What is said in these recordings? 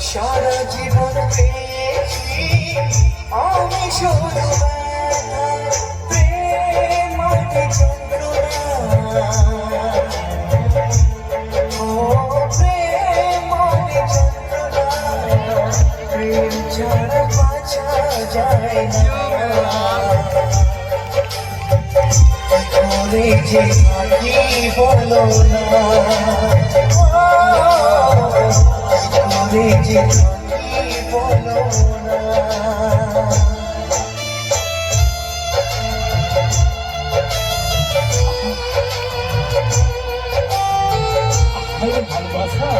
সারা জীবন পেয়েছি আমি শুধু প্রেম যন্ত্রণা ও প্রেম যন্ত্রণা, প্রেম ছাড়া বাঁচা যায় না করে যে থাকি বলো না করে যে বলো না ভালোবাসা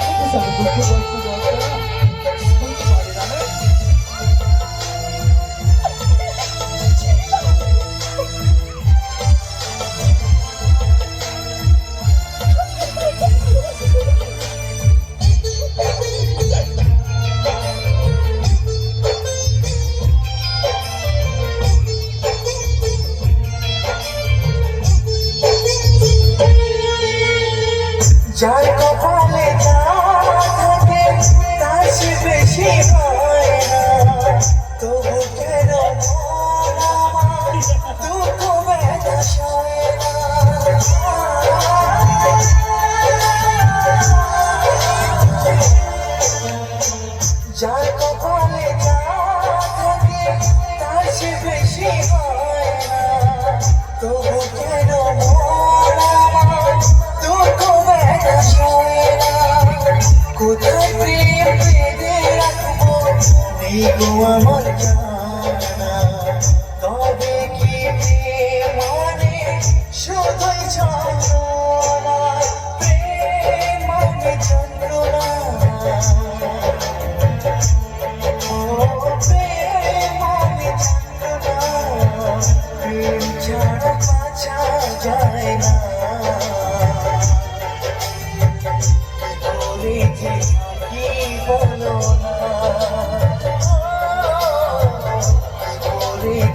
কেন দুঃখ কষ্ট যার কপালে থাকে তার সে বেশি হয় না তবু কেন দুঃখ যার কপালে থাকে তার সে বেশি হয় নেই গো আমার তবে কি মানে শুধুই যন্ত্রণা প্রেম মানে যন্ত্রণা প্রেম ছাড়া বাঁচা যায় না করে যে থাকি বলো না?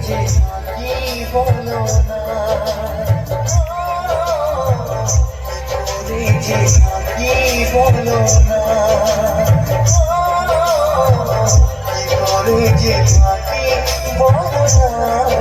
যে জীবন যে জীবন করে যে থাকি বড়